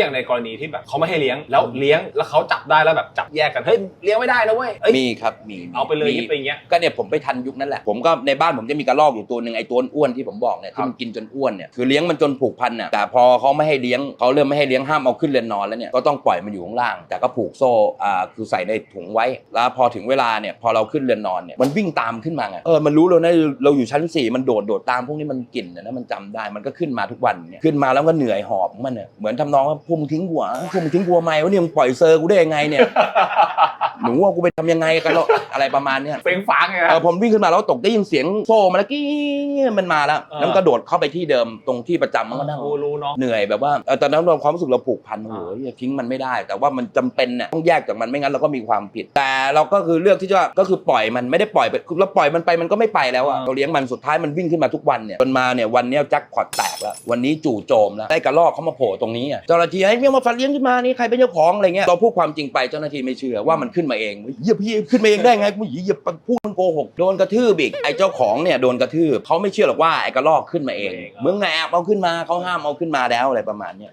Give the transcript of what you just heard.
อย่างในกรณีที่แบบเขาไม่ให้เลี้ยงแล้วเลี้ยงแล้วเขาจับได้แล้วแบบจับแยกกันเฮ้ยเลี้ยงไม่ได้นะเว้ยเอ้ยมีครับมีมีเอาไปเลยมียึดไปอย่างเงี้ยก็เนี่ยผมไปทันยุคนั้นแหละผมก็ในบ้านผมจะมีกระรอกอยู่ตัวหนึ่งไอ้ตัวอ้วนที่ผมบอกเนี่ยครับที่มันกินจนอ้วนเนี่ยคือเลี้ยงมันจนผูกพันน่ะแต่พอเขาไม่ให้เลี้ยงเขาเริ่มไม่ให้เลี้ยงห้ามเอาขึ้นเรือนนอนแล้วเนี่ยก็ต้องปล่อยมันอยู่ข้างล่าง แต่ก็ผูกโซ่อ่าคือใส่ในถุงไว้ แล้วพอถึงเวลาเนี่ยพอเราขึ้นเรือนนอนเนี่ยมันวิ่งตามขึ้นมาไงเออมันรู้เลยนะเราอยู่ชั้นสี่มันโดดโดดตามพวกนี้มันกลิ่นนะมันจำได้มันก็ขึ้นมาทุกวันเนี่ยขึ้นมาแล้วก็เหนื่อยหอบของมันเนี่ยเหมือนทำนองว่าพวกมึงทิ้งหัวพวกมึงทิ้งหัวไหมวะเนี่ยมึงปล่อยเซอร์กูได้ยังไงเนี่ย หนูว่ากูไปทำยังไงกันหรออะไรประมาณเนี้ยเฟ้งฟ้างไงเออผมวิ่งขึ้นมาแล้วตกได้ยินเสียงโซ่มาแล้วกี้มันมาแล้วเออ แล้วมันก็โดดเข้าไปที่เดิมตรงที่ประจำมันก็นั่งโอ้รู้เนาะ เหนื่อยแบบว่าเออตอนนั้นเราความรู้สึกเราผูกพันโอ้โหอ่าอย่าทิ้งมันไม่ได้ แต่ว่ามันจำเป็นเนี่ยต้องแยกจากมันไม่งั้นเราก็มีความผิด แต่เราก็คือเลือกที่จะก็คือปล่อยมันไม่ได้ปล่อยไปคือเราปล่อยมันไปมันก็ไม่ไปแล้วอะเราเลี้ยงมันสุดท้ายมันวิ่งขึ้นมาทุกวันเนี่ยจนมาเนี่ยวันเนี้ยแจ็คพอตแตก แล้ววันนี้จู่โจมแล้วได้กระรอกเขามาโผล่ตรงนี้อะเจ้าหน้าที่ให้เมียมาฟันเลี้ยงขึ้นมานี่ใครเป็นเจ้าของอะไรเงี้ยเราพูดความจริงไปเจ้าหน้าที่ไม่เชื่อว่ามันขึ้นมาเองเยียพี่ขึ้นมาเองได้ไงกูเหยียพูดมันโกหกโดนกระทืบอีกไอ้เจ้าของเนี่ยโดนกระทืบเขาไม่เชื่อหรอกว่าไอ้กระรอกขึ้นมาเองมึงแอบเอาขึ้นมาเขาห้ามเอาขึ้นมาแล้วอะไรประมาณเนี้ย